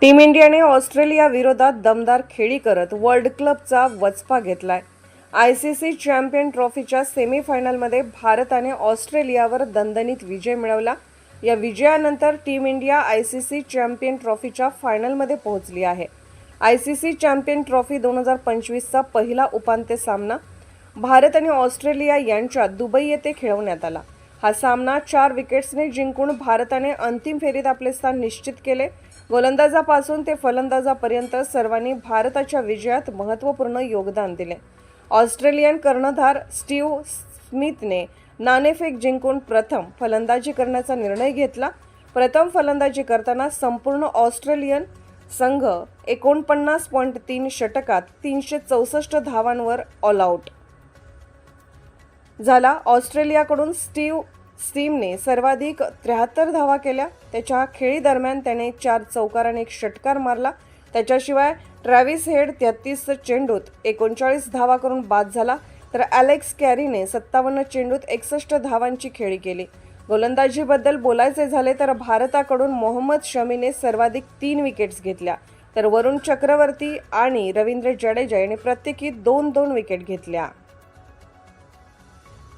Team इंडियाने Australia विरोधात दमदार खेळी करत वर्ल्ड क्लबचा वचपा घेतलाय. आय सी सी चॅम्पियन ट्रॉफीच्या सेमीफायनलमध्ये भारताने ऑस्ट्रेलियावर दणदणीत विजय मिळवला. या विजयानंतर team India I C C champion ट्रॉफीच्या फायनलमध्ये पोहोचली आहे. I C C champion trophy दोन हजार पंचवीसचा पहिला उपांत्य सामना. भारत आणि ऑस्ट्रेलिया यांच्यात दुबई येथे खेळवण्यात आला. हा सामना चार विकेट्सने जिंकून भारताने अंतिम फेरीत आपले स्थान निश्चित केले. गोलंदाजापासून ते फलंदाजापर्यंत सर्वांनी भारताच्या विजयात महत्त्वपूर्ण योगदान दिले. ऑस्ट्रेलियन कर्णधार स्टीव्ह स्मिथने नाणेफेक जिंकून प्रथम फलंदाजी करण्याचा निर्णय घेतला. प्रथम फलंदाजी करताना संपूर्ण ऑस्ट्रेलियन संघ एकोणपन्नास पॉईंट तीन षटकात तीनशे चौसष्ट धावांवर ऑल आऊट झाला. ऑस्ट्रेलियाकडून स्टीव स्टीमने सर्वाधिक त्र्याहत्तर धावा केल्या. त्याच्या खेळी दरम्यान त्याने चार चौकार आणि एक षटकार मारला. त्याच्याशिवाय ट्रॅव्हिस हेड तेहतीस चेंडूत एकोणचाळीस धावा करून बाद झाला. तर ॲलेक्स कॅरीने सत्तावन्न चेंडूत एकसष्ट धावांची खेळी केली. गोलंदाजीबद्दल बोलायचे झाले तर भारताकडून मोहम्मद शमीने सर्वाधिक तीन विकेट्स घेतल्या. तर वरुण चक्रवर्ती आणि रवींद्र जडेजा यांनी प्रत्येकी दोन दोन विकेट घेतल्या.